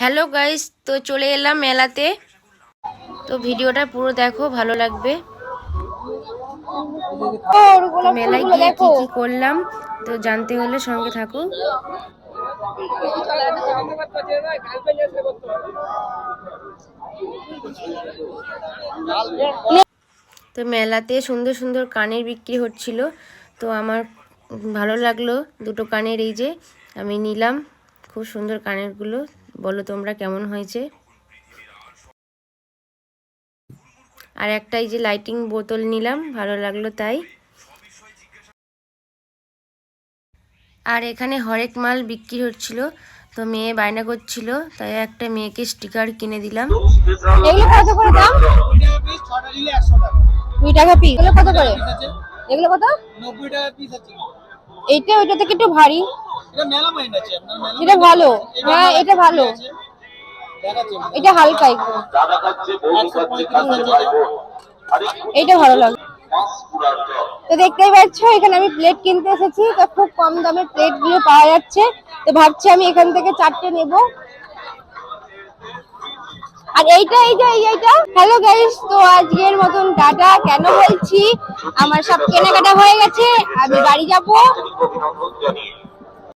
Hello guys তো চলে এলাম মেলাতে। তো ভিডিওটা পুরো দেখো, ভালো লাগবে। মেলায় গিয়ে কি কি করলাম, তো জানতে হলে সঙ্গে থাকো। তো মেলাতে সুন্দর সুন্দর কানের বিক্রি হচ্ছিল। তো আমার ভালো লাগল দুটো কানের, এই যে আমি নিলাম। খুব সুন্দর কানেরগুলো। বলো তোমরা কেমন হয়েছে? আর একটা এই যে লাইটিং বোতল নিলাম ভালো লাগল তাই। আর এখানে হরেক মাল বিক্রি হচ্ছিল তো মেয়ে বায়না করছিল তাই একটা মেয়েকে স্টিকার কিনে দিলাম। এগুলো কত করে দাম? দুই টাকা পিস এগুলো কত করে? এগুলো কত? নব্বই টাকা পিস আছে। এইটা ওইটা থেকে একটু ভারী। এটা এটা ভালো। হ্যাঁ এটা ভালো। এটা হালকা একটু। এইটা ভালো লাগে তো দেখতেই পাচ্ছ এখানে আমি প্লেট কিনতে এসেছি তো খুব কম দামে প্লেটগুলো পাওয়া যাচ্ছে। তো ভাবছি আমি এখান থেকে চারটে নেব। আর এইটা এইটা এই এইটা। হ্যালো গাইস তো আজকের মতন টাটা। কেন বলছি? আমার সব কেনাকাটা হয়ে গেছে আমি বাড়ি যাব।